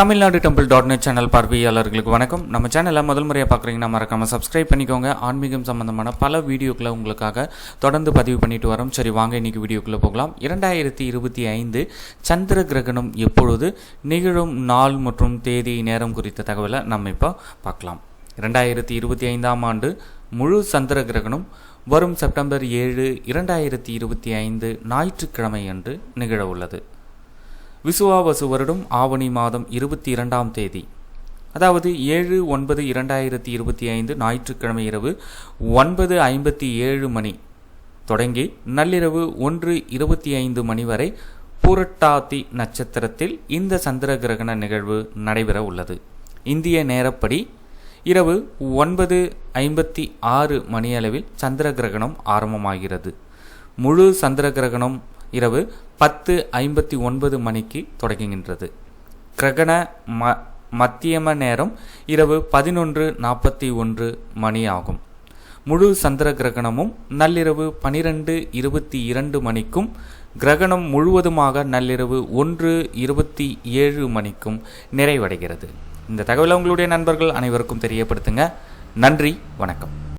Tamil Nadu temple dot net channel பார்வையாளர்களுக்கு வணக்கம். நம்ம சேனலை முதல் முறையாக பார்க்குறீங்கன்னா மறக்காமல் சப்ஸ்கிரைப் பண்ணிக்கோங்க. ஆன்மீகம் சம்பந்தமான பல வீடியோக்களை உங்களுக்காக தொடர்ந்து பதிவு பண்ணிட்டு வரோம். சரி வாங்க இன்னைக்கு வீடியோக்குள்ளே போகலாம். இரண்டாயிரத்தி இருபத்தி ஐந்து சந்திர கிரகணம் எப்பொழுது நிகழும் நாள் மற்றும் தேதி நேரம் குறித்த தகவலை நம்ம இப்போ பார்க்கலாம். இரண்டாயிரத்தி இருபத்தி ஐந்தாம் ஆண்டு முழு சந்திர கிரகணம் வரும் செப்டம்பர் ஏழு இரண்டாயிரத்தி இருபத்தி ஐந்து ஞாயிற்றுக்கிழமை அன்று நிகழ உள்ளது. விசுவாவசு வருடம் ஆவணி மாதம் இருபத்தி இரண்டாம் தேதி. அதாவது ஏழு ஒன்பது இரண்டாயிரத்தி இருபத்தி ஐந்து ஞாயிற்றுக்கிழமை இரவு ஒன்பது ஐம்பத்தி ஏழு மணி. தொடங்கி நள்ளிரவு ஒன்று இருபத்தி ஐந்து மணி வரை பூரட்டாதி நட்சத்திரத்தில் இந்த சந்திர கிரகண நிகழ்வு நடைபெற உள்ளது. இந்திய நேரப்படி இரவு ஒன்பது ஐம்பத்தி ஆறு மணியளவில் சந்திர கிரகணம் ஆரம்பமாகிறது. முழு சந்திர கிரகணம் இரவு பத்து ஐம்பத்தி ஒன்பது மணிக்கு தொடங்குகின்றது. கிரகண ம மத்தியம நேரம் இரவு பதினொன்று நாற்பத்தி ஒன்று மணி ஆகும். முழு சந்திர கிரகணமும் நள்ளிரவு பனிரெண்டு இருபத்தி இரண்டு மணிக்கும் கிரகணம் முழுவதுமாக நள்ளிரவு ஒன்று இருபத்தி ஏழு மணிக்கும் நிறைவடைகிறது. இந்த தகவலை உங்களுடைய நண்பர்கள் அனைவருக்கும் தெரியப்படுத்துங்க. நன்றி வணக்கம்.